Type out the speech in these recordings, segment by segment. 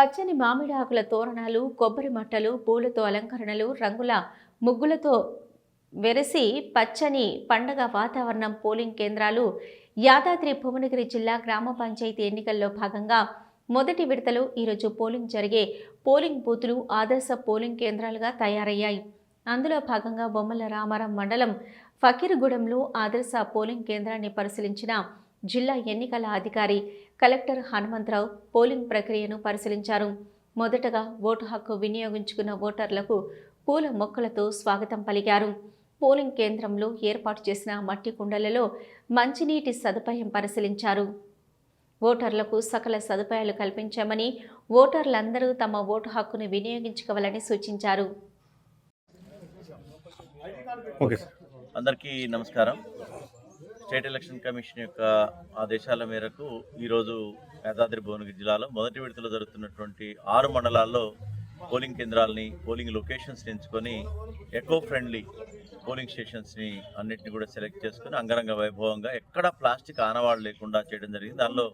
పచ్చని మామిడి ఆకుల తోరణాలు కొబ్బరి మట్టలు పూలతో అలంకరణలు రంగుల ముగ్గులతో వెరసి పచ్చని పండగ వాతావరణం పోలింగ్ కేంద్రాలు యాదాద్రి భువనగిరి జిల్లా గ్రామ పంచాయతీ ఎన్నికల్లో భాగంగా మొదటి విడతలో ఈరోజు పోలింగ్ జరిగే పోలింగ్ బూతులు ఆదర్శ పోలింగ్ కేంద్రాలుగా తయారయ్యాయి. అందులో భాగంగా బొమ్మల రామారం మండలం ఫకీర్గూడెంలో ఆదర్శ పోలింగ్ కేంద్రాన్ని పరిశీలించిన జిల్లా ఎన్నికల అధికారి కలెక్టర్ హనుమంతరావు పోలింగ్ ప్రక్రియను పరిశీలించారు. మొదటగా ఓటు హక్కు వినియోగించుకున్న ఓటర్లకు పూల మొక్కలతో స్వాగతం పలికారు. పోలింగ్ కేంద్రంలో ఏర్పాటు చేసిన మట్టి కుండలలో మంచినీటి సదుపాయం పరిశీలించారు. ఓటర్లకు సకల సదుపాయాలు కల్పించామని ఓటర్లందరూ తమ ఓటు హక్కును వినియోగించుకోవాలని సూచించారు. ఓకే. సార్ అందరికీ నమస్కారం. స్టేట్ ఎలక్షన్ కమిషన్ యొక్క ఆదేశాల మేరకు ఈరోజు యాదాద్రి భువనగిరి జిల్లాలో మొదటి విడతలో జరుగుతున్నటువంటి ఆరు మండలాల్లో పోలింగ్ కేంద్రాలని పోలింగ్ లొకేషన్స్ ఎంచుకొని ఎకో ఫ్రెండ్లీ పోలింగ్ స్టేషన్స్ని అన్నింటినీ కూడా సెలెక్ట్ చేసుకొని అంగరంగ వైభవంగా ఎక్కడ ప్లాస్టిక్ ఆనవాళ్ళు లేకుండా చేయడం జరిగింది. దానిలో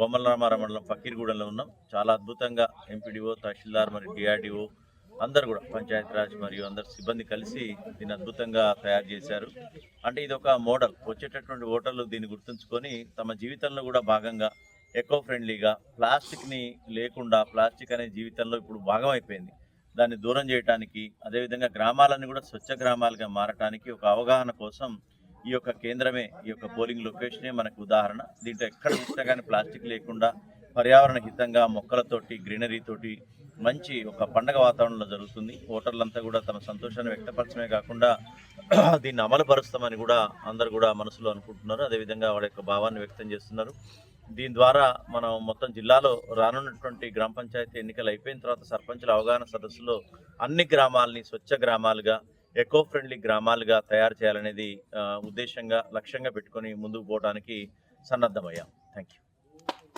బొమ్మల రామారావు మండలం ఫకీర్గూడెంలో ఉన్నాం. చాలా అద్భుతంగా ఎంపీడీఓ తహసీల్దార్ మరియు డిఆర్డీఓ అందరు కూడా పంచాయతీరాజ్ మరియు అందరు సిబ్బంది కలిసి దీన్ని అద్భుతంగా తయారు చేశారు. అంటే ఇది ఒక మోడల్. వచ్చేటటువంటి ఓటర్లు దీన్ని గుర్తుంచుకొని తమ జీవితంలో కూడా భాగంగా ఎకో ఫ్రెండ్లీగా ప్లాస్టిక్ని లేకుండా ప్లాస్టిక్ అనే జీవితంలో ఇప్పుడు భాగం అయిపోయింది దాన్ని దూరం చేయడానికి అదేవిధంగా గ్రామాలన్నీ కూడా స్వచ్ఛ గ్రామాలుగా మారటానికి ఒక అవగాహన కోసం ఈ యొక్క కేంద్రమే ఈ యొక్క పోలింగ్ లొకేషనే మనకు ఉదాహరణ. దీంట్లో ఎక్కడ చూసినా కానీ ప్లాస్టిక్ లేకుండా పర్యావరణ హితంగా మొక్కలతోటి గ్రీనరీతోటి మంచి ఒక పండగ వాతావరణంలో జరుగుతుంది. ఓటర్లంతా కూడా తమ సంతోషాన్ని వ్యక్తపరచమే కాకుండా దీన్ని అమలుపరుస్తామని కూడా అందరు కూడా మనసులో అనుకుంటున్నారు. అదేవిధంగా వాళ్ళ యొక్క భావాన్ని వ్యక్తం చేస్తున్నారు. దీని ద్వారా మనం మొత్తం జిల్లాలో రానున్నటువంటి గ్రామ పంచాయతీ ఎన్నికలు అయిపోయిన తర్వాత సర్పంచుల అవగాహన సదస్సులో అన్ని గ్రామాలని స్వచ్ఛ గ్రామాలుగా ఎకో ఫ్రెండ్లీ గ్రామాలుగా తయారు చేయాలనేది ఉద్దేశంగా లక్ష్యంగా పెట్టుకొని ముందుకు పోవడానికి సన్నద్ధమయ్యాం. Thank you